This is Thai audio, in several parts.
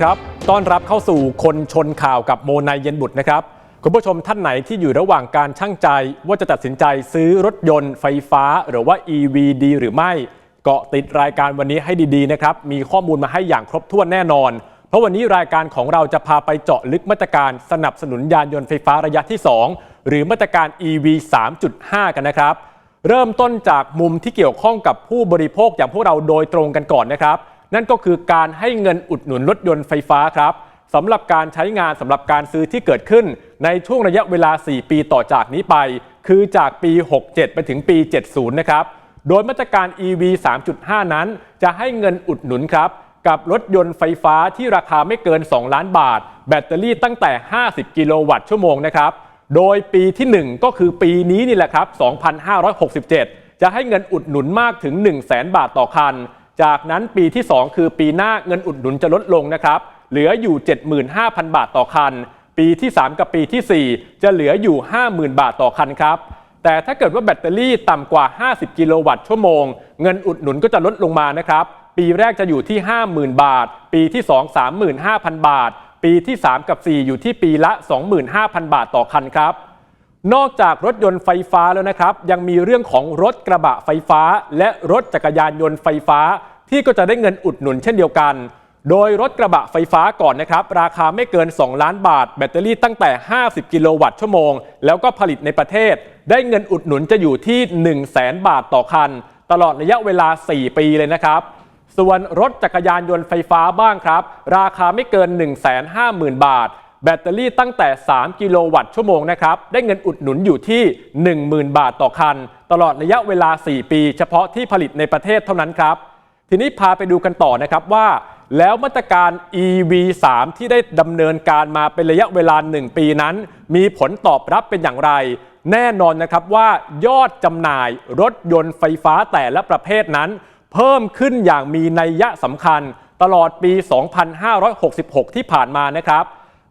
ดีครับ ต้อนรับเข้าสู่คนชนข่าวกับโมนายเย็นบุตรนะครับ คุณผู้ชมท่านไหนที่อยู่ระหว่างการช่างใจ ว่าจะตัดสินใจซื้อรถยนต์ไฟฟ้าหรือว่า EV ดีหรือไม่ เกาะติดรายการวันนี้ให้ดีๆนะครับ มีข้อมูลมาให้อย่างครบถ้วนแน่นอน เพราะวันนี้รายการของเราจะพาไปเจาะลึกมาตรการสนับสนุนยานยนต์ไฟฟ้าระยะที่ 2 หรือมาตรการ EV 3.5 กันนะครับ เริ่มต้นจากมุมที่เกี่ยวข้องกับผู้บริโภคอย่างพวกเราโดยตรงกันก่อนนะครับ นั่นก็คือการให้เงินอุดหนุนรถยนต์ไฟฟ้าครับสำหรับการใช้งานสำหรับการซื้อที่เกิดขึ้น ในช่วงระยะเวลา 4 ปีต่อจากนี้ไป คือจากปี 67 ไปถึงปี 70 นะครับ โดยมาตรการ EV 3.5 นั้น จะให้เงินอุดหนุนครับ กับรถยนต์ไฟฟ้าที่ราคาไม่เกิน 2 ล้านบาท แบตเตอรี่ตั้งแต่ 50 กิโลวัตต์ชั่วโมงนะครับ โดยปีที่ 1 ก็คือปีนี้นี่แหละครับ 2567 จะให้เงินอุดหนุนมากถึง 1 0 0 0 0แบาทต่อคัน จากนั้นปีที่ 2 คือปีหน้าเงินอุดหนุนจะลดลงนะครับ เหลืออยู่ 75,000 บาทต่อคัน ปีที่ 3 กับปีทีสี่ 4 จะเหลืออยู่ 50,000 บาทต่อคันครับ แต่ถ้าเกิดว่าแบตเตอรี่ต่ำกว่า 50 กิโลวัตต์ชั่วโมง เงินอุดหนุนก็จะลดลงมานะครับ ปีแรกจะอยู่ที่ 50,000 บาท ปีที่ 2 35,000 บาท ปีที่ 3 กับ 4 อยู่ที่ปีละ 25,000 บาทต่อคันครับนอกจากรถยนต์ไฟฟ้าแล้วนะครับ ยังมีเรื่องของรถกระบะไฟฟ้า และรถจักรยานยนต์ไฟฟ้า ที่ก็จะได้เงินอุดหนุนเช่นเดียวกัน โดยรถกระบะไฟฟ้าก่อนนะครับ ราคาไม่เกิน 2 ล้านบาท แบตเตอรี่ตั้งแต่ 50 กิโลวัตต์ชั่วโมง แล้วก็ผลิตในประเทศ ได้เงินอุดหนุนจะอยู่ที่ 1 0 0 0 0แบาทต่อคัน ตลอดระยะเวลา 4 ปีเลยนะครับส่วนรถจักรยานยนต์ไฟฟ้าบ้างครับ ราคาไม่เกิน 150,000 บาท แบตเตอรี่ตั้งแต่ 3 กิโลวัตต์ชั่วโมงนะครับ ได้เงินอุดหนุนอยู่ที่ 10,000 บาทต่อคัน ตลอดระยะเวลา 4 ปี เฉพาะที่ผลิตในประเทศเท่านั้นครับ ทีนี้พาไปดูกันต่อนะครับว่า แล้วมาตรการ EV 3ที่ได้ดำเนินการมาเป็นระยะเวลา 1 ปีนั้น มีผลตอบรับเป็นอย่างไร แน่นอนนะครับว่ายอดจำหน่ายรถยนต์ไฟฟ้าแต่ละประเภทนั้น เพิ่มขึ้นอย่างมีนัยยะสำคัญ ตลอดปี 2566 ที่ผ่านมานะครับ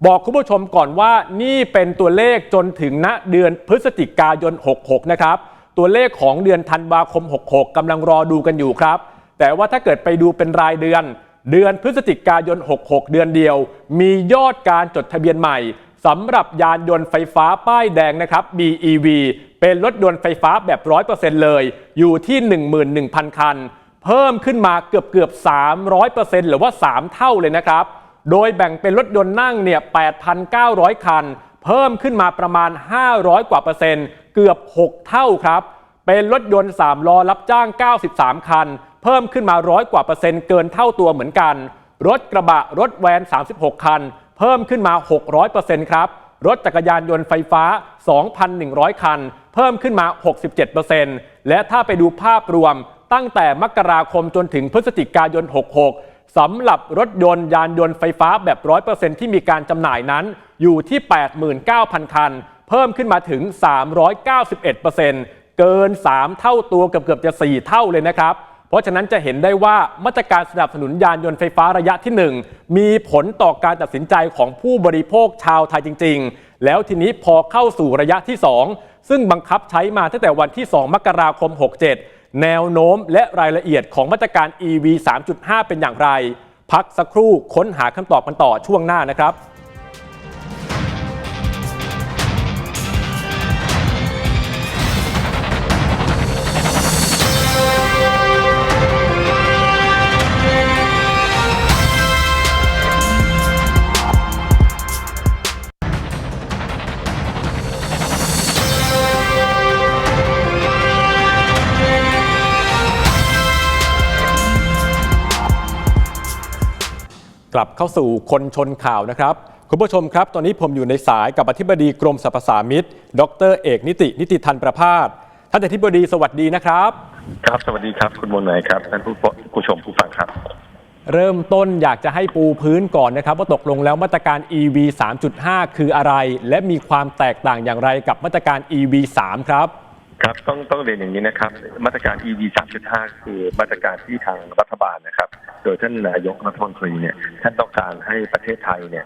บอกคุณผู้ชมก่อนว่านี่เป็นตัวเลขจนถึงณเดือนพฤศจิกายน 66 นะครับ ตัวเลขของเดือนธันวาคม 66กำลังรอดูกันอยู่ครับ แต่ว่าถ้าเกิดไปดูเป็นรายเดือน เดือนพฤศจิกายน 66 เดือนเดียว มียอดการจดทะเบียนใหม่สำหรับยานยนต์ไฟฟ้าป้ายแดงนะครับ BEV เป็นรถยนต์ไฟฟ้าแบบ 100%เลย อยู่ที่ 11,000 คัน เพิ่มขึ้นมาเกือบเกือบ300%หรือว่า 3 เท่าเลยนะครับ โดยแบ่งเป็นรถยนต์นั่งเนี่ย 8,900 คัน เพิ่มขึ้นมาประมาณ 500 กว่าเปอร์เซ็นต์ เกือบ 6 เท่าครับ เป็นรถยนต์ 3 ล้อรับจ้าง 93 คัน เพิ่มขึ้นมาร้อยกว่าเปอร์เซ็นต์เกินเท่าตัวเหมือนกัน รถกระบะรถแวน 36 คัน เพิ่มขึ้นมา 600เปอร์เซ็นต์ครับ รถจักรยานยนต์ไฟฟ้า 2,100 คัน เพิ่มขึ้นมา 67เปอร์เซ็นต์และถ้าไปดูภาพรวมตั้งแต่มกราคมจนถึงพฤศจิกายน 66สำหรับรถยนต์ยานยนต์ไฟฟ้าแบบ 100%ที่มีการจำหน่ายนั้น อยู่ที่ 89,000 คัน เพิ่มขึ้นมาถึง 391%เกิน 3 เท่าตัวเกือบเกือบๆจะ 4 เท่าเลยนะครับ เพราะฉะนั้นจะเห็นได้ว่ามาตรการสนับสนุนยานยนต์ไฟฟ้าระยะที่ 1 มีผลต่อการตัดสินใจของผู้บริโภคชาวไทยจริง ๆ แล้วทีนี้พอเข้าสู่ระยะที่ 2 ซึ่งบังคับใช้มาตั้งแต่วันที่ 2 มกราคม 67 แนวโน้มและรายละเอียดของมาตรการ EV 3.5 เป็นอย่างไร พักสักครู่ค้นหาคำตอบกันต่อช่วงหน้านะครับ ลับเข้าสู่คนชนข่าวนะครับ คุณผู้ชมครับ ตอนนี้ผมอยู่ในสายกับอธิบดีกรมสรรพสามิตดรเอกนิติ นิติทันประพาสท่านอธิบดีสวัสดีนะครับ ครับ สวัสดีครับ คุณมนต์ไหนยครับท่านผู้ผู้ชมผู้ฟังครับ เริ่มต้นอยากจะให้ปูพื้นก่อนนะครับ ว่าตกลงแล้วมาตรการ EV 3.5 คืออะไร และมีความแตกต่างอย่างไรกับมาตรการ EV 3 ครับ ครับต้องต้องเรียนอย่างนี้นะครับมาตรการ EV 3.5 คือมาตรการที่ทางรัฐบาลนะครับ โดยท่านนายกรัฐมนตรีเนี่ยท่านต้องการให้ประเทศไทยเนี่ย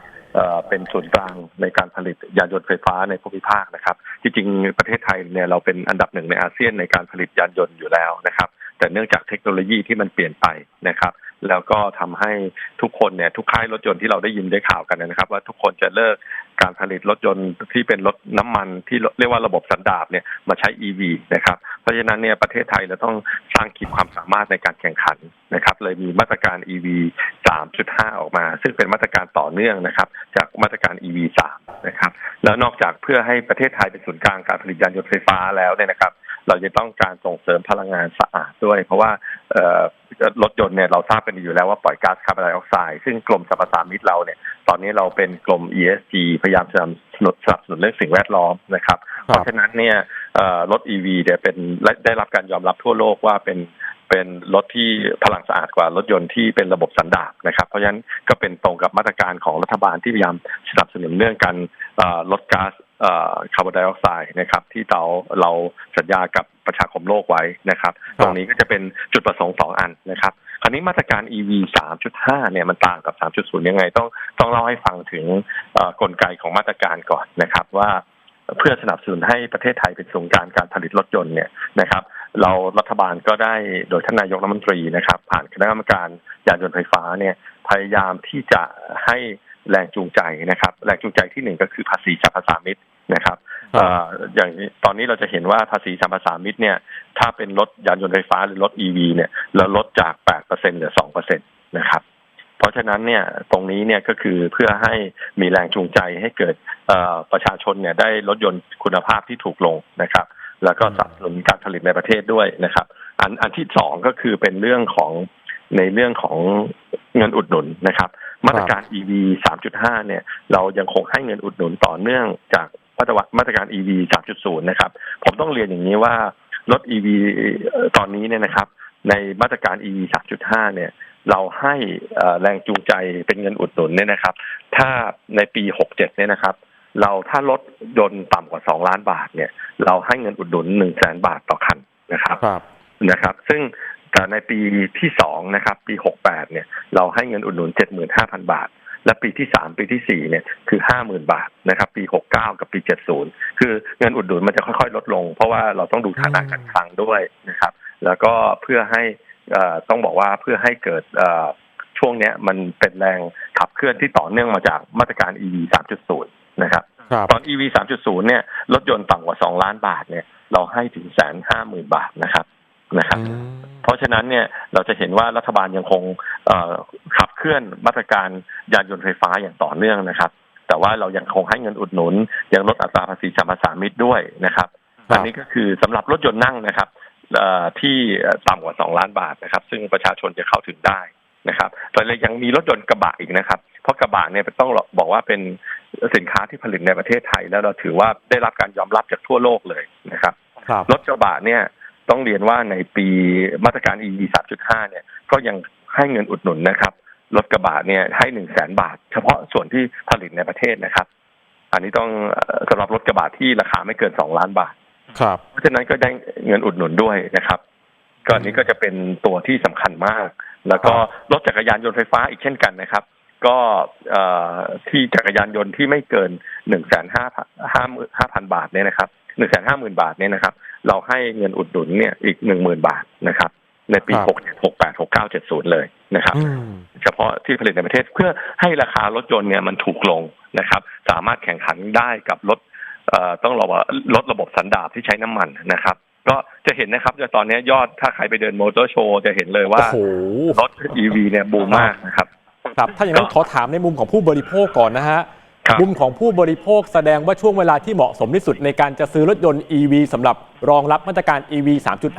เป็นศูนย์กลางในการผลิตยานยนต์ไฟฟ้าในภูมิภาคนะครับจริงๆประเทศไทยเนี่ยเราเป็นอันดับหนึ่งในอาเซียนในการผลิตยานยนต์อยู่แล้วนะครับ แต่เนื่องจากเทคโนโลยีที่มันเปลี่ยนไปนะครับ แล้วก็ทำให้ทุกคนเนี่ยทุกค่ายรถยนต์ที่เราได้ยินได้ข่าวกันนะครับ ว่าทุกคนจะเลิกการผลิตรถยนต์ที่เป็นรถน้ำมันที่เรียกว่าระบบสันดาปเนี่ยมาใช้ EV นะครับ เพราะฉะนั้นเนี่ยประเทศไทยเราต้องสร้างขีดความสามารถในการแข่งขันนะครับ เลยมีมาตรการ EV 3.5 ออกมา ซึ่งเป็นมาตรการต่อเนื่องนะครับ จากมาตรการ EV 3 นะครับ แล้วนอกจากเพื่อให้ประเทศไทยเป็นศูนย์กลางการผลิตยานยนต์ไฟฟ้าแล้วเนี่ยนะครับ เราจะต้องการส่งเสริมพลังงานสะอาดด้วย เพราะว่า รถยนต์เนี่ยเราทราบกันอยู่แล้วว่าปล่อยก๊าซคาร์บอนไดออกไซด์ซึ่งกรมสรรพสามิตเราเนี่ย ตอนนี้เราเป็นกรม ESG พยายามสนับสนุนสนับสนุนเรื่องสิ่งแวดล้อมนะครับ เพราะฉะนั้นเนี่ยเอ่อรถ EV เนี่ยเป็นได้รับการยอมรับทั่วโลกว่าเป็นเป็นรถที่พลังสะอาดกว่ารถยนต์ที่เป็นระบบสันดาปนะครับ เพราะฉะนั้นก็เป็นตรงกับมาตรการของรัฐบาลที่พยายามสนับสนุนเรื่องการเอ่อลดก๊าซเอ่อคาร์บอนไดออกไซด์นะครับที่เราเราสัญญากับ ประชาคมโลกไว้นะครับ ตรงนี้ก็จะเป็นจุดประสงค์สองอันนะครับคราวนี้มาตรการ EV 3.5 เนี่ยมันต่างกับ 3.0 ยังไงต้องต้องเล่าให้ฟังถึงเอ่อกลไกของมาตรการก่อนนะครับว่าเพื่อสนับสนุนให้ประเทศไทยเป็นศูนย์กลางการผลิตรถยนต์เนี่ยนะครับ เรารัฐบาลก็ได้โดยท่านนายกรัฐมนตรีนะครับ ผ่านคณะกรรมการยานยนต์ไฟฟ้าเนี่ยพยายามที่จะให้แรงจูงใจนะครับ แรงจูงใจที่หนึ่งก็คือภาษีสรรพสามิตนะครับครับเอย่างตอนนี้เราจะเห็นว่าภาษีสรรพสามิตเนี่ย ถ้าเป็นรถยานยนต์ไฟฟ้าหรือรถ EV เนี่ยเราลดจาก8%เปอร์เซ็นเหลือ2%นตนะครับ เพราะฉะนั้นเนี่ยตรงนี้เนี่ยก็คือเพื่อให้มีแรงจูงใจให้เกิดประชาชนเนี่ยได้รถยนต์คุณภาพที่ถูกลงนะครับ แล้วก็สนับสนุนการผลิตในประเทศด้วยนะครับ อันอันที่สองก็คือเป็นเรื่องของในเรื่องของเงินอุดหนุนนะครับ มาตรการ EV 3.5 เนี่ย เรายังคงให้เงินอุดหนุนต่อเนื่องจาก มาตรวัมาตรการ EV 3.0 นะครับ ผมต้องเรียนอย่างนี้ว่ารถ EV เอ่อตอนนี้เนี่ยนะครับ ในมาตรการ EV 3.5 เนี่ย เราให้เอ่อแรงจูงใจเป็นเงินอุดหนุนเนี่ยนะครับ ถ้าในปี 67 เนี่ยนะครับ เราถ้ารถยนต์ต่ำกว่า 2 ล้านบาทเนี่ย เราให้เงินอุดหนุน 1 0 0 0 0แสนบาทต่อคันนะครับครับนะครับ ซึ่งแต่ในปีที่สองนะครับ ปีหกแปดเนี่ย เราให้เงินอุดหนุนเจ็ดหมื่นห้าพันบาท และปีที่สามปีที่สี่เนี่ยคือห้าหมื่นบาทนะครับ ปีหกเก้ากับปีเจ็ดศูนย์คือเงินอุดหนุนมันจะค่อยๆ ลดลง เพราะว่าเราต้องดูฐานะการคลังด้วยนะครับ แล้วก็เพื่อให้เอ่อต้องบอกว่าเพื่อให้เกิดเอ่อช่วงเนี้ยมันเป็นแรงขับเคลื่อนที่ต่อเนื่องมาจากมาตรการ EV 3.0 นะครับครับ ตอน EV 3.0 เนี่ยรถยนต์ต่ำกว่า 2 ล้านบาทเนี่ยเราให้ถึงแสนห้าหมื่นบาทนะครับ นะครับอืมเพราะฉะนั้นเนี่ยเราจะเห็นว่ารัฐบาลยังคงเอ่อขับเคลื่อนมาตรการยานยนต์ไฟฟ้าอย่างต่อเนื่องนะครับ แต่ว่าเรายังคงให้เงินอุดหนุน ยังลดอัตราภาษีสรรพสามิตด้วยนะครับครับอันนี้ก็คือสำหรับรถยนต์นั่งนะครับเอ่อที่ต่ำกว่า2ล้านบาทนะครับ ซึ่งประชาชนจะเข้าถึงได้นะครับแต่เรายังมีรถยนต์กระบะอีกนะครับ เพราะกระบะเนี่ยต้องบอกว่าเป็นสินค้าที่ผลิตในประเทศไทย แล้วเราถือว่าได้รับการยอมรับจากทั่วโลกเลยนะครับครับรถกระบะเนี่ย ต้องเรียนว่าในปีมาตรการ EV 3.5 เนี่ย ก็ยังให้เงินอุดหนุนนะครับรถกระบะเนี่ยให้หนึ่งแสนบาท เฉพาะส่วนที่ผลิตในประเทศนะครับ อันนี้ต้องเอ่อสำหรับรถกระบะที่ราคาไม่เกินสองล้านบาท ครับ เพราะฉะนั้นก็ได้เงินอุดหนุนด้วยนะครับก็อันนี้ก็จะเป็นตัวที่สำคัญมาก แล้วก็รถจักรยานยนต์ไฟฟ้าอีกเช่นกันนะครับ ก็เอ่อที่จักรยานยนต์ที่ไม่เกินหนึ่งแสนห้าพันห้าห้าพันบาทเนี่ยนะครับ หนึ่งแสนห้าหมื่นบาทเนี่ยนะครับ เราให้เงินอุดหนุนเนี่ยอีกหนึ่งหมื่นบาทนะครับ ในปีครับหกหกแปดหกเก้าเจ็ดศูนย์เลยนะครับอืมเฉพาะที่ผลิตในประเทศเพื่อให้ราคารถยนต์เนี่ยมันถูกลงนะครับ สามารถแข่งขันได้กับรถเอ่อต้องเราว่ารถระบบสันดาปที่ใช้น้ำมันนะครับ ก็จะเห็นนะครับว่าตอนนี้ยอดถ้าใครไปเดินมอเตอร์โชว์จะเห็นเลยว่าโอ้โหรถ EV เนี่ยบูมมากนะครับครับ ถ้าอย่างนั้นขอถามในมุมของผู้บริโภคก่อนนะฮะครับ มุมของผู้บริโภคแสดงว่าช่วงเวลาที่เหมาะสมที่สุดในการจะซื้อรถยนต์ EV สำหรับรองรับมาตรการ EV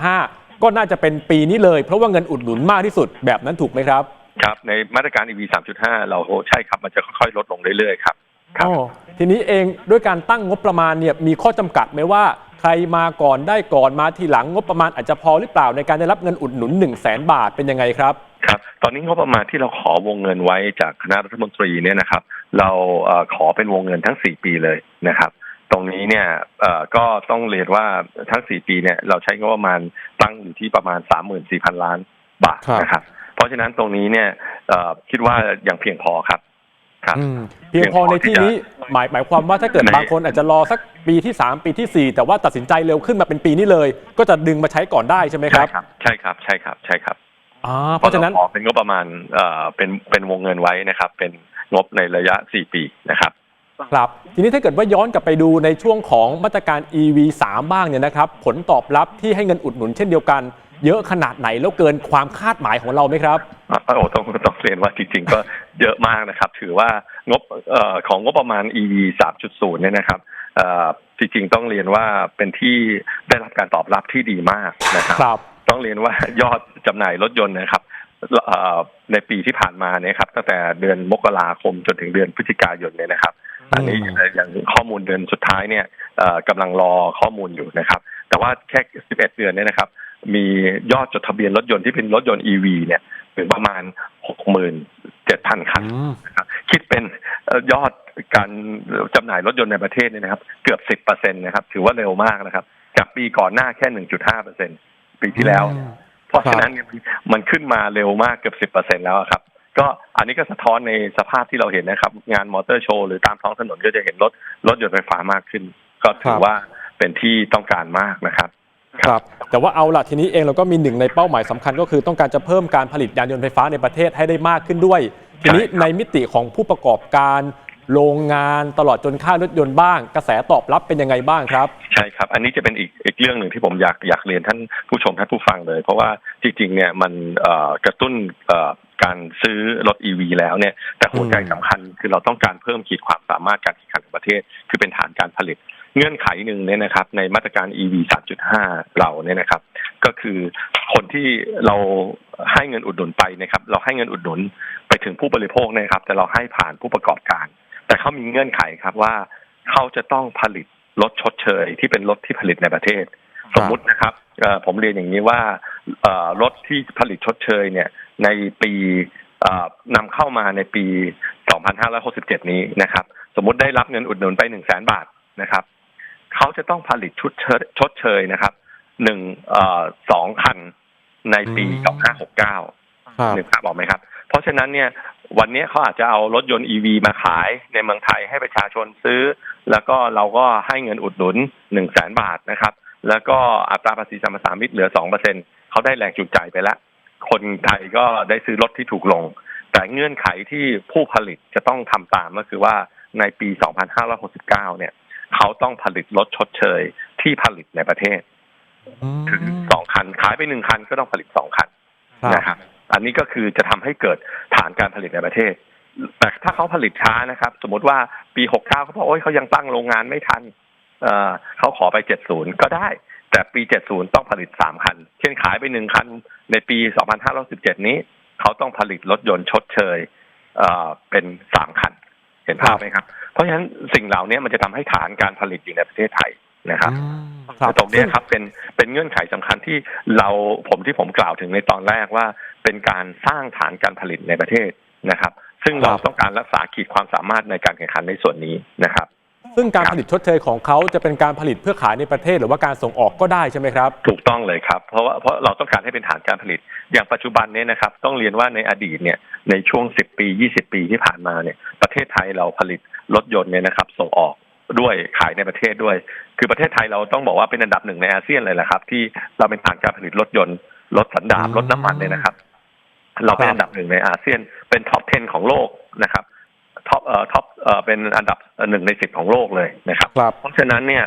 3.5 ก็น่าจะเป็นปีนี้เลย เพราะว่าเงินอุดหนุนมากที่สุดแบบนั้นถูกไหมครับ ครับในมาตรการ EV 3.5 เราใช่ครับมันจะค่อยๆ ลดลงเรื่อยๆครับครับอ๋อทีนี้เองด้วยการตั้งงบประมาณเนี่ยมีข้อจำกัดไหมว่า ใครมาก่อนได้ก่อนมาทีหลังงบประมาณอาจจะพอหรือเปล่าในการได้รับเงินอุดหนุน 1 0 0 0 0แสนบาทเป็นยังไงครับ ครับตอนนี้งบประมาณที่เราขอวงเงินไว้จากคณะรัฐมนตรีเนี่ยนะครับ เราเอ่อขอเป็นวงเงินทั้ง4ปีเลยนะครับ ตรงนี้เนี่ยเอ่อก็ต้องเรียนว่าทั้ง4ปีเนี่ยเราใช้งบประมาณตั้งอยู่ที่ประมาณ34,000ล้านบาทครับนะครับ เพราะฉะนั้นตรงนี้เนี่ยเอ่อคิดว่ายังเพียงพอครับครับอืมเพียงพอในที่นี้หมายหมายความว่าถ้าเกิดในบางคนอาจจะรอสักปีที่ 3 ปีทีสี่ 4 แต่ว่าตัดสินใจเร็วขึ้นมาเป็นปีนี้เลย ก็จะดึงมาใช้ก่อนได้ใช่ไหมคใช่รับครับ ใช่ครับใช่ครับใช่ครับ อ่าเพราะฉะนั้นขอเป็นงบประมาณเอ่อเป็นเป็นวงเงินไว้นะครับ เป็นงบในระยะ 4 ปีนะครับ ครับ ทีนี้ถ้าเกิดว่าย้อนกลับไปดูในช่วงของมาตรการ EV 3 บ้างเนี่ยนะครับ ผลตอบรับที่ให้เงินอุดหนุนเช่นเดียวกัน เยอะขนาดไหนแล้วเกินความคาดหมายของเราไหมครับ อะโอ้ต้องต้องเรียนว่าจริงๆ ก็เยอะมากนะครับ ถือว่างบเอ่อของงบประมาณ EV 3.0 เนี่ยนะครับเอ่อจริงๆ ต้องเรียนว่าเป็นที่ได้รับการตอบรับที่ดีมากนะครับ ครับ ต้องเรียนว่ายอดจำหน่ายรถยนต์นะครับเอ่อในปีที่ผ่านมาเนี่ยครับตั้งแต่เดือนมกราคมจนถึงเดือนพฤศจิกายนเนี่ยนะครับ อันนี้อืมอย่างข้อมูลเดือนสุดท้ายเนี่ยเอ่อกำลังรอข้อมูลอยู่นะครับ แต่ว่าแค่ 11 เดือนเนี่ยนะครับ มียอดจดทะเบียนรถยนต์ที่เป็นรถยนต์ EV เนี่ยถึงประมาณ 67,000 คันอืมนะครับคิดเป็นเอ่อยอดการจำหน่ายรถยนต์ในประเทศเนี่ยนะครับ เกือบ 10%นะครับ ถือว่าเร็วมากนะครับจากปีก่อนหน้าแค่ 1.5%ปี ที่แล้ว เพราะฉะนั้นเนี่ยมันมันขึ้นมาเร็วมากเกือบสิบเปอร์เซ็นแล้วอะครับ ก็อันนี้ก็สะท้อนในสภาพที่เราเห็นนะครับ งานมอเตอร์โชว์หรือตามท้องถนนก็จะเห็นรถรถยนต์ไฟฟ้ามากขึ้น ก็ถืครัอบว่าเป็นที่ต้องการมากนะครับครับแต่ว่าเอาล่ะทีนี้เองเราก็มีหนึ่งในเป้าหมายสำคัญก็คือต้องการจะเพิ่มการผลิตยานยนต์ไฟฟ้าในประเทศให้ได้มากขึ้นด้วย ทีนี้ใช่ครับในมิติของผู้ประกอบการ โรงงานตลอดจนค่ายรถยนต์บ้าง กระแสตอบรับเป็นยังไงบ้างครับ ใช่ครับ อันนี้จะเป็นอีกอีกเรื่องหนึ่งที่ผมอยากอยากเรียนท่านผู้ชมท่านผู้ฟังเลย เพราะว่าจริงๆเนี่ยมันเอ่อกระตุ้นเอ่อการซื้อรถ EV แล้วเนี่ยแต่หัวใจสำคัญคือเราต้องการเพิ่มขีดความสามารถการแข่งขันของประเทศ คือเป็นฐานการผลิต เงื่อนไขหนึ่งเนี่ยนะครับในมาตรการ EV 3.5 เราเนี่ยนะครับ ก็คือคนที่เราให้เงินอุดหนุนไปนะครับ เราให้เงินอุดหนุนไปถึงผู้บริโภคนะครับ แต่เราให้ผ่านผู้ประกอบการ แต่เขามีเงื่อนไขครับว่าเขาจะต้องผลิตรถชดเชย ที่เป็นรถที่ผลิตในประเทศครับสมมุตินะครับเอ่อผมเรียนอย่างนี้ว่าเอ่อรถที่ผลิตชดเชยเนี่ย ในปีเอ่อนำเข้ามาในปี 2567 นี้นะครับ สมมุติได้รับเงินอุดหนุนไป 1 0 0 0 0แบาทนะครับเขาจะต้องผลิตชุดเชยชดเชยนะครับหนึ่งเอ่อสองคันในปีอืม2569ครับนึกภาพออกไหมครับเพ ราะฉะนั้นเนี่ยวันนี้เขาอาจจะเอารถยนต์ EV มาขายในเมืองไทยให้ประชาชนซื้อ แล้วก็เราก็ให้เงินอุดหนุนหนึ่งแสนบาทนะครับ แล้วก็อัตราภาษีสรรพสามิตเหลือสองเปอร์เซ็นเขาได้แรงจูงใจไปแล้ว คนไทยก็ได้ซื้อรถที่ถูกลง แต่เงื่อนไขที่ผู้ผลิตจะต้องทำตามก็คือว่าในปี 2569 เนี่ย เขาต้องผลิตรถชดเชยที่ผลิตในประเทศถึงสองคัน ขายไปหนึ่งคันก็ต้องผลิตสองคันครับนะครับ อันนี้ก็คือจะทำให้เกิดฐานการผลิตในประเทศ แต่ถ้าเขาผลิตช้านะครับ สมมติว่าปี 69เขาบอกโอ้ยเขายังตั้งโรงงานไม่ทันเอ่อเขาขอไป 70 ก็ได้ แต่ปี 70 ต้องผลิต 3 คัน เช่นขายไปหนึ่งคัน ในปี 2517 นี้ เขาต้องผลิตรถยนต์ชดเชยเอ่อเป็น 3 คัน เห็นภาพไหมครับ เพราะฉะนั้นสิ่งเหล่านี้มันจะทำให้ฐานการผลิตอยู่ในประเทศไทยนะครับอืมครับตรงเนี้ยครับเป็นเป็นเงื่อนไขสำคัญที่เราผมที่ผมกล่าวถึงในตอนแรกว่า เป็นการสร้างฐานการผลิตในประเทศนะครับ ซึ่งเราครับต้องการรักษาขีดความสามารถในการแข่งขันในส่วนนี้นะครับ ซึ่งการครับผลิตชดเชยของเขาจะเป็นการผลิตเพื่อขายในประเทศหรือว่าการส่งออกก็ได้ใช่ไหมครับ ถูกต้องเลยครับ เพราะว่าเพราะเราต้องการให้เป็นฐานการผลิต อย่างปัจจุบันเนี้นะครับ ต้องเรียนว่าในอดีตเนี่ยในช่วง 10 ปี 20 ปีที่ผ่านมาเนี่ยประเทศไทยเราผลิตรถยนต์เนี่ยนะครับ ส่งออกด้วยขายในประเทศด้วย คือประเทศไทยเราต้องบอกว่าเป็นอันดับหนึ่งในอาเซียนเลยแหละครับ ที่เราเป็นฐานการผลิตรถยนต์รถสันดาปอืมรถน้ำมันเนี่ยนะครับ เราเป็นอันดับหนึ่งในอาเซียนเป็นท็อป 10 ของโลกนะครับท็อปเอ่อท็อปเอ่อเป็นอันดับหนึ่งในสิบของโลกเลยนะครับครับเพราะฉะนั้นเนี่ย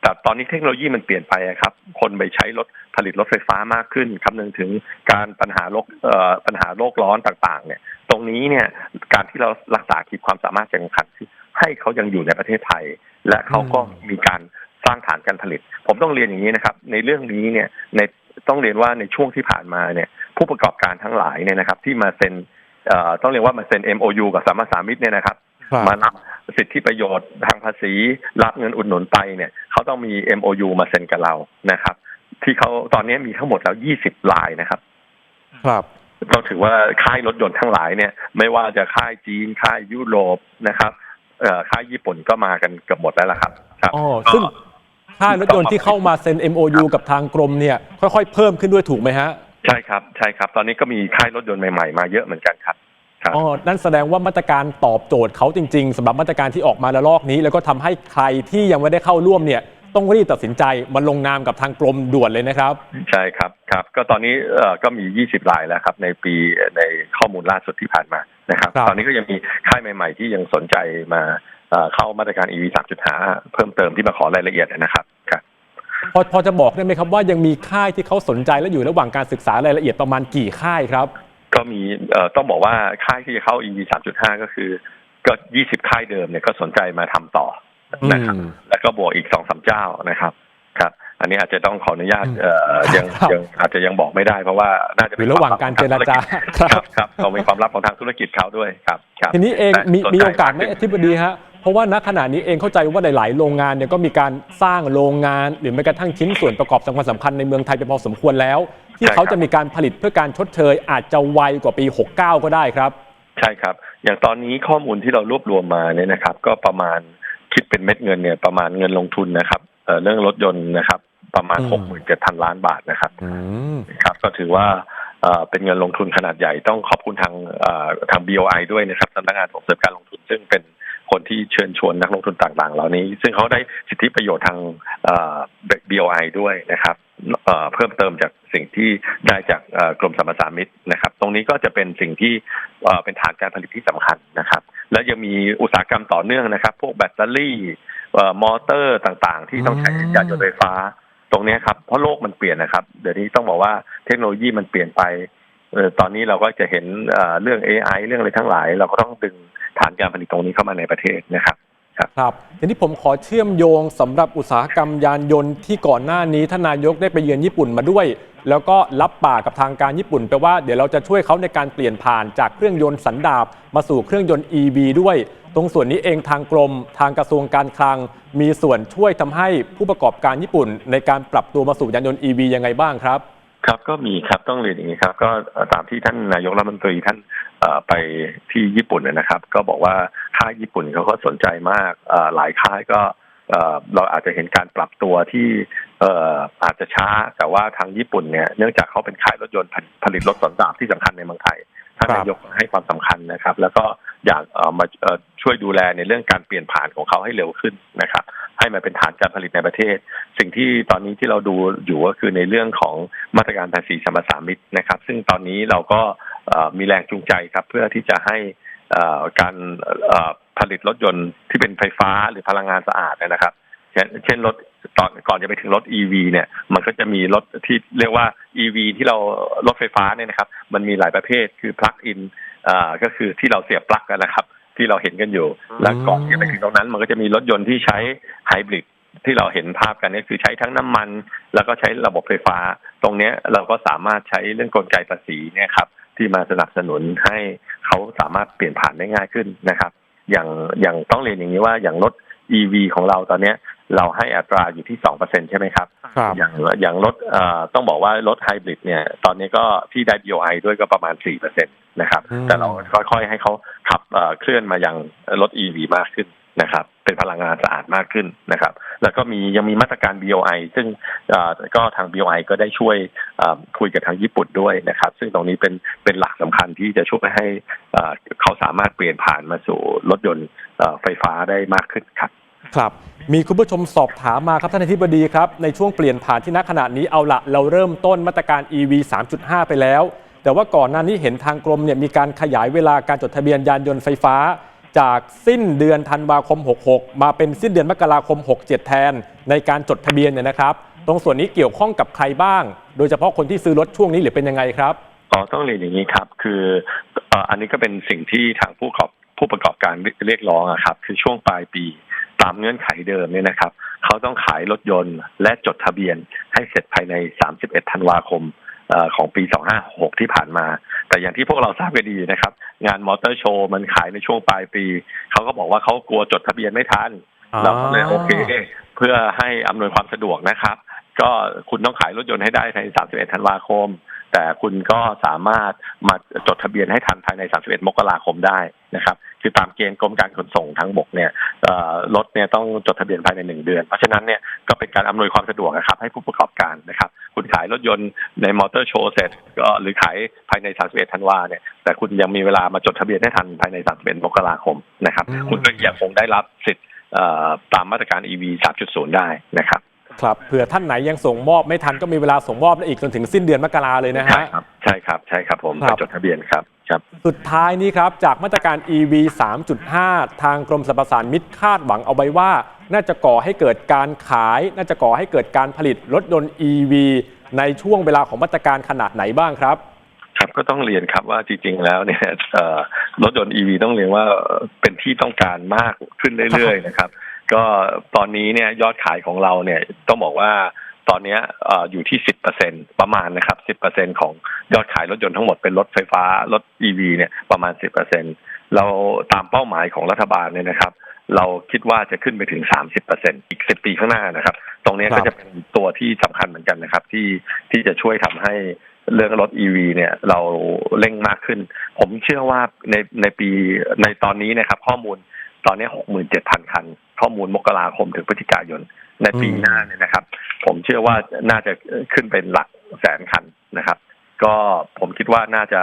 แต่ตอนนี้เทคโนโลยีมันเปลี่ยนไปอะครับ คนไปใช้รถผลิตรถไฟฟ้ามากขึ้นคำนึงถึงการปัญหาโลกเอ่อปัญหาโลกร้อนต่าง ๆ เนี่ย ตรงนี้เนี่ยการที่เรารักษาขีดความสามารถแข่งขันคือให้เขายังอยู่ในประเทศไทย และเขาก็มีการสร้างฐานการผลิต ผมต้องเรียนอย่างนี้นะครับ ในเรื่องนี้เนี่ยในต้องเรียนว่าในช่วงที่ผ่านมาเนี่ย ผู้ประกอบการทั้งหลายเนี่ยนะครับ ที่มาเซ็นเอ่อต้องเรียกว่ามาเซ็น MOU กับสามสามิตเนี่ยนะครับครับมารับสิทธิประโยชน์ทางภาษี รับเงินอุดหนุนไปเนี่ยเขาต้องมี MOU มาเซ็นกับเรานะครับ ที่เขาตอนนี้มีทั้งหมดแล้ว20ลายนะครับ ครับต้องถือว่าค่ายรถยนต์ทั้งหลายเนี่ย ไม่ว่าจะค่ายจีนค่ายยุโรปนะครับเอ่อค่ายญี่ปุ่นก็มากันเกือบหมดแล้วล่ะครับ ครับอ๋อซึ่งค่ายรถยนต์ที่เข้ามาเซ็น MOU กับทางกรมเนี่ย ค่อยๆ เพิ่มขึ้นด้วยถูกไหมฮะ ใช่ครับใช่ครับ ตอนนี้ก็มีค่ายรถยนต์ใหม่ๆมาเยอะเหมือนกันครับครับอ๋อ นั่นแสดงว่ามาตรการตอบโจทย์เขาจริง ๆสำหรับมาตรการที่ออกมาละลอกนี้ แล้วก็ทำให้ใครที่ยังไม่ได้เข้าร่วมเนี่ย ต้องรีบตัดสินใจมาลงนามกับทางกรมด่วนเลยนะครับ ใช่ครับครับ ก็ตอนนี้เอ่อก็มี 20รายแล้วครับในปีในข้อมูลล่าสุดที่ผ่านมานะครับครับตอนนี้ก็ยังมีค่ายใหม่ ๆ ที่ยังสนใจมาเอ่อเข้ามาตรการ EV 3.5 เพิ่มเติมที่มาขอรายละเอียดนะครับครับ พอพอจะบอกได้ไหมครับว่ายังมีค่ายที่เขาสนใจและอยู่ระหว่างการศึกษารายละเอียดประมาณกี่ค่ายครับ ก็มีเอ่อต้องบอกว่าค่ายที่จะเข้า EV 3.5 ก็คือ ก็ 20 ค่ายเดิมเนี่ยก็สนใจมาทำต่อนะครับอืมแล้วก็บวกอีกสองสามเจ้านะครับครับ อันนี้อาจจะต้องขออนุญาตเอ่อยังครับยังอาจจะยังบอกไม่ได้ เพราะว่าน่าจะอเป็ยู่นระหว่างการเจรจาคครัรับบครับต้องมีความลับของทางธุรกิจเขาด้วยครับครับทีนี้เองแต่มีสนใจมีโอกาสไหมอธิบดีฮะ เพราะว่าณขณะนี้เองเข้าใจว่าหลาย ๆ โรงงานเนี่ยก็มีการสร้างโรงงาน หรือแม้กระทั่งชิ้นส่วนประกอบสำคัญสำคัญในเมืองไทยไปพอสมควรแล้ว ที่เขาจะมีการผลิตเพื่อการชดเชย อาจจะไวกว่าปี 69 ก็ได้ครับ ใช่ครับ อย่างตอนนี้ข้อมูลที่เรารวบรวมมาเนี่ยนะครับ ก็ประมาณคิดเป็นเม็ดเงินเนี่ยประมาณเงินลงทุนนะครับเอ่อเรื่องรถยนต์นะครับ ประมาณอืมหกหมื่นเจ็ดพันล้านบาทนะครับอืมครับ ก็ถือว่าเอ่อเป็นเงินลงทุนขนาดใหญ่ต้องขอบคุณทางเอ่อทาง BOI ด้วยนะครับสำนักงานส่งเสริมการลงทุนซึ่งเป็น คนที่เชิญชวนนักลงทุนต่างๆ เหล่านี้ ซึ่งเขาได้สิทธิประโยชน์ทางเอ่อ BOI ด้วยนะครับเพิ่มเติมจากสิ่งที่ได้จากเอ่อกรมสรรพสามิตนะครับ ตรงนี้ก็จะเป็นสิ่งที่เป็นฐานการผลิตที่สำคัญนะครับ และยังมีอุตสาหกรรมต่อเนื่องนะครับ พวกแบตเตอรี่มอเตอร์ต่างๆ ที่ต้องใช้ยานยนต์ไฟฟ้า ตรงนี้ครับเพราะโลกมันเปลี่ยนนะครับ เดี๋ยวนี้ต้องบอกว่าเทคโนโลยีมันเปลี่ยนไป ตอนนี้เราก็จะเห็นเรื่อง AI เรื่องอะไรทั้งหลาย เราก็ต้องดึงฐานการผลิตตรงนี้เข้ามาในประเทศนะครับครับทีนี้ผมขอเชื่อมโยงสำหรับอุตสาหกรรมยานยนต์ที่ก่อนหน้านี้ท่านนายกได้ไปเยือนญี่ปุ่นมาด้วย แล้วก็รับปากกับทางการญี่ปุ่นไปว่าเดี๋ยวเราจะช่วยเขาในการเปลี่ยนผ่านจากเครื่องยนต์สันดาปมาสู่เครื่องยนต์ EV ด้วย ตรงส่วนนี้เองทางกรม ทางกระทรวงการคลัง มีส่วนช่วยทำให้ผู้ประกอบการญี่ปุ่น ในการปรับตัวมาสู่ยานยนต์ EV ยังไงบ้างครับ ครับก็มีครับต้องเรียนอย่างนี้ครับ ก็ตามที่ท่านนายกรัฐมนตรีท่านไปที่ญี่ปุ่นนะครับ ก็บอกว่าค่ายญี่ปุ่นเขาก็สนใจมากหลายค่ายก็เราอาจจะเห็นการปรับตัวที่เออาจจะช้าแต่ว่าทางญี่ปุ่นเนี่ยเนื่องจากเขาเป็นค่ายรถยนต์ผลิตรถสันดาปที่สำคัญในเมืองไทยท่านครับนายกให้ความสำคัญนะครับ แล้วก็อยากมาช่วยดูแลในเรื่องการเปลี่ยนผ่านของเขาให้เร็วขึ้นนะครับ ให้มันเป็นฐานการผลิตในประเทศ สิ่งที่ตอนนี้ที่เราดูอยู่ก็คือในเรื่องของมาตรการภาษีสรรสามิตนะครับ ซึ่งตอนนี้เราก็มีแรงจูงใจครับเพื่อที่จะให้การผลิตรถยนต์ที่เป็นไฟฟ้าหรือพลังงานสะอาดนะครับ เช่นเช่นรถตอนก่อนจะไปถึงรถ EV เนี่ยมันก็จะมีรถที่เรียกว่า EV ที่เรารถไฟฟ้าเนี่ยนะครับ มันมีหลายประเภทคือ plug in อ่าก็คือที่เราเสียบปลั๊กกันนะครับ ที่เราเห็นกันอยู่ และก่อนที่จะไปถึงตรงนั้น มันก็จะมีรถยนต์ที่ใช้ไฮบริดที่เราเห็นภาพกันเนี่ยคือใช้ทั้งน้ำมัน แล้วก็ใช้ระบบไฟฟ้า ตรงเนี้ยเราก็สามารถใช้เรื่องกลไกภาษีเนี่ยครับที่มาสนับสนุนให้เขาสามารถเปลี่ยนผ่านได้ง่ายขึ้นนะครับ อย่างอย่างต้องเรียนอย่างนี้ว่าอย่างรถ EV ของเราตอนเนี้ยเราให้อัตราอยู่ที่สองเปอร์เซ็นใช่ไหมครับครับอย่างอย่างรถเอ่อต้องบอกว่ารถไฮบริดเนี่ย ตอนนี้ก็ที่ได้ BOI ด้วยก็ประมาณ4%เปอร์เซ็นตนะครับอืมแต่เราค่อยๆให้เขาขับเอ่อเคลื่อนมายังรถ EV มากขึ้นนะครับ เป็นพลังงานสะอาดมากขึ้นนะครับ แล้วก็มียังมีมาตรการ BOI ซึ่งก็ทาง BOI ก็ได้ช่วยคุยกับทางญี่ปุ่นด้วยนะครับ ซึ่งตรงนี้เป็นเป็นหลักสำคัญที่จะช่วยให้เขาสามารถเปลี่ยนผ่านมาสู่รถยนต์ไฟฟ้าได้มากขึ้นครับครับ มีคุณผู้ชมสอบถามมาครับท่านอธิบดีครับ ในช่วงเปลี่ยนผ่านที่ณขณะนี้เอาละเราเริ่มต้นมาตรการ EV 3.5 ไปแล้ว แต่ว่าก่อนหน้านี้เห็นทางกรมเนี่ยมีการขยายเวลาการจดทะเบียนยานยนต์ไฟฟ้า จากสิ้นเดือนธันวาคม 66 มาเป็นสิ้นเดือนมกราคม 67 แทน ในการจดทะเบียนเนี่ยนะครับ ตรงส่วนนี้เกี่ยวข้องกับใครบ้าง โดยเฉพาะคนที่ซื้อรถช่วงนี้หรือเป็นยังไงครับอ๋อต้องเรียนอย่างนี้ครับ คืออันนี้ก็เป็นสิ่งที่ทางผู้ประกอบผู้ประกอบการเรียกร้องครับ คือช่วงปลายปีตามเงื่อนไขเดิมเนี่ยนะครับ เขาต้องขายรถยนต์และจดทะเบียนให้เสร็จภายใน 31 ธันวาคม ของปี 256ที่ผ่านมา แต่อย่างที่พวกเราทราบกันดีนะครับ งานมอเตอร์โชว์มันขายในช่วงปลายปี เขาก็บอกว่าเขากลัวจดทะเบียนไม่ทันเราก็เลยโอเค เพื่อให้อำนวยความสะดวกนะครับ ก็คุณต้องขายรถยนต์ให้ได้ใน 31 ธันวาคม แต่คุณก็สามารถมาจดทะเบียนให้ทันภายใน 31 มกราคมได้นะครับคือตามเกณฑ์กรมการขนส่งทางบกเนี่ยเอ่อรถเนี่ยต้องจดทะเบียนภายในหนึ่งเดือน เพราะฉะนั้นเนี่ยก็เป็นการอำนวยความสะดวกนะครับให้ผู้ประกอบการนะครับ คุณขายรถยนต์ในมอเตอร์โชว์เสร็จก็หรือขายภายใน 31 ธันวาเนี่ย แต่คุณยังมีเวลามาจดทะเบียนให้ทันภายใน 31 มกราคมนะครับอืมคุณก็ยังคงได้รับสิทธิ์เอ่อตามมาตรการ EV 3.0 ได้นะครับ ครับเผื่อท่านไหนยังส่งมอบไม่ทันก็มีเวลาส่งมอบได้อีกจนถึงสิ้นเดือนมกราเลยนะใช่ฮะครับใช่ครับ ใช่ครับผมครับไปจดทะเบียนครับครับสุดท้ายนี้ครับจากมาตรการ EV 3.5 ทางกรมสรรพสานมิตคาดหวังเอาไว้ว่า น่าจะก่อให้เกิดการขาย น่าจะก่อให้เกิดการผลิตรถยนต์ EV ในช่วงเวลาของมาตรการขนาดไหนบ้างครับครับก็ต้องเรียนครับว่าจริง ๆ แล้วเนี่ยรถยนต์ EV ต้องเรียนว่าเป็นที่ต้องการมากขึ้นเรื่อยๆนะครับ ก็ตอนนี้เนี่ยยอดขายของเราเนี่ยต้องบอกว่าตอนนี้ยเอ่ออยู่ที่สิบเปอร์เซ็นประมาณนะครับสิบเปอร์เซ็นของยอดขายรถยนต์ทั้งหมดเป็นรถไฟฟ้ารถ EV เนี่ยประมาณสิบเปอร์เซ็น เราตามเป้าหมายของรัฐบาลเนี่ยนะครับ เราคิดว่าจะขึ้นไปถึงสามสิบเปอร์เซ็นอีกสิบปีข้างหน้านะครับ ตรงเนี้ยครัก็บจะเป็นตัวที่สำคัญเหมือนกันนะครับ ที่ที่จะช่วยทำให้เรื่องรถ EV เนี่ยเราเร่งมากขึ้น ผมเชื่อว่าในในปีในตอนนี้นะครับ ข้อมูลตอนนี้หกหมื่นเจ็ดพันคัน ข้อมูลมกราคมถึงพฤศจิกายน ในปีอืมหน้าเนี่ยนะครับ ผมเชื่อว่าน่าจะขึ้นเป็นหลักแสนคันนะครับ ก็ผมคิดว่าน่าจะ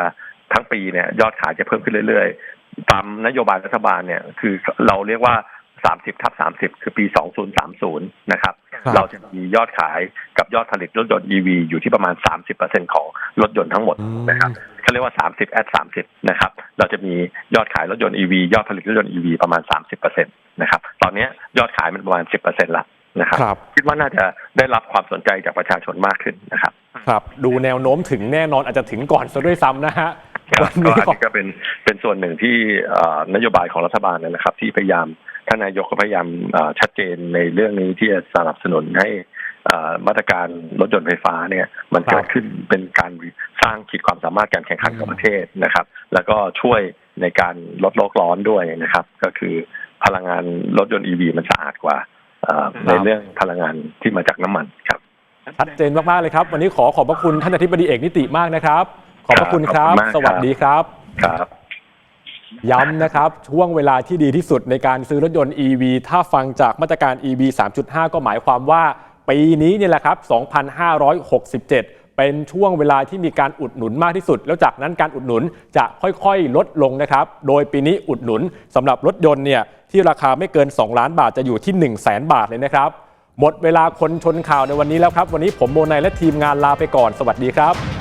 ทั้งปีเนี่ยยอดขายจะเพิ่มขึ้นเรื่อยๆ ตามนโยบายรัฐบาลเนี่ยคือเราเรียกว่า30ทับ30คือปี2030นะครับครับ เราจะมียอดขายกับยอดผลิตรถยนต์ EV อยู่ที่ประมาณ30%ของรถยนต์ทั้งหมดอืมนะครับเขาเรียกว่า30 at 30นะครับ เราจะมียอดขายรถยนต์ EV ยอดผลิตรถยนต์ EV ประมาณ30%นะครับ ตอนนี้ยอดขายมันประมาณ10%ละนะครับครับคิดว่าน่าจะได้รับความสนใจจากประชาชนมากขึ้นนะครับ ครับ ดูแนวโน้มถึงแน่นอนอาจจะถึงก่อนซะด้วยซ้ำนะฮะครับวัน ก็นี้อันขอบนี้ก็เป็นเป็นส่วนหนึ่งที่เอ่อนโยบายของรัฐบาลนะครับ ที่พยายามท่านนายกก็พยายามเอ่อชัดเจนในเรื่องนี้ที่จะสนับสนุนให้เอ่อมาตรการรถยนต์ไฟฟ้าเนี่ย มันครับเกิดขึ้นเป็นการสร้างขีดความสามารถการแข่งขันของประเทศนะครับ แล้วก็ช่วยในการลดโลกร้อนด้วยนะครับ ก็คือพลังงานรถยนต์ EV มันสะอาดกว่าเอ่อในเรื่องพลังงานที่มาจากน้ำมันครับชัดเจนมากๆเลยครับ วันนี้ขอขอบพระคุณท่านอธิบดีเอกนิติมากนะครับ ขอบพระคุณครัขอบบคุณมากครับสวัสดีครับ ครับ ย้ำนะครับ ช่วงเวลาที่ดีที่สุดในการซื้อรถยนต์ EV ถ้าฟังจากมาตรการ EV 3.5 ก็หมายความว่า ปีนี้เนี่ยแหละครับ 2567 เป็นช่วงเวลาที่มีการอุดหนุนมากที่สุด แล้วจากนั้นการอุดหนุนจะค่อยๆ ลดลงนะครับ โดยปีนี้อุดหนุนสำหรับรถยนต์เนี่ยที่ราคาไม่เกิน 2 ล้านบาทจะอยู่ที่ 1 0 0 0 0แบาทเลยนะครับ หมดเวลาคนชนข่าวในวันนี้แล้วครับ วันนี้ผมโมนายและทีมงานลาไปก่อน สวัสดีครับ